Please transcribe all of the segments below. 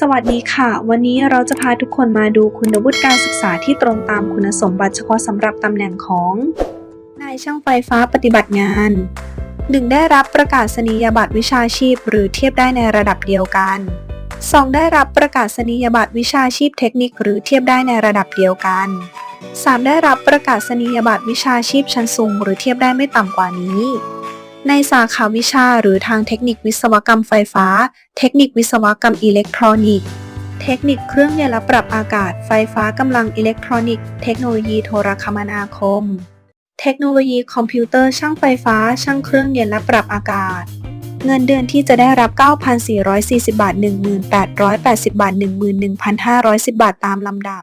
สวัสดีค่ะ วันนี้เราจะพาทุกคนมาดูคุณวุฒิการศึกษาที่ตรงตามคุณสมบัติเฉพาะสำหรับตำแหน่งของ นายช่างไฟฟ้าปฏิบัติงาน 1. ได้รับประกาศนียบัตรวิชาชีพ หรือเทียบได้ในระดับเดียวกัน 2. ได้รับประกาศนียบัตรวิชาชีพเทคนิค หรือเทียบได้ในระดับเดียวกัน 3. ได้รับประกาศนียบัตรวิชาชีพชั้นสูง หรือเทียบได้ไม่ต่ำกว่านี้ ในสาขาวิชาหรือทางเทคนิควิศวกรรมไฟฟ้า เทคนิควิศวกรรมอิเล็กทรอนิกส์ เทคนิคเครื่องเย็นและปรับอากาศ ไฟฟ้ากำลังอิเล็กทรอนิกส์ เทคโนโลยีโทรคมนาคม เทคโนโลยีคอมพิวเตอร์ช่างไฟฟ้า ช่างเครื่องเย็นและปรับอากาศ เงินเดือนที่จะได้รับ 9,440 บาท 1,880 บาท 11,510 บาทตามลำดับ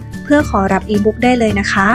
พื่อขอรับอีบุ๊กได้เลยนะคะ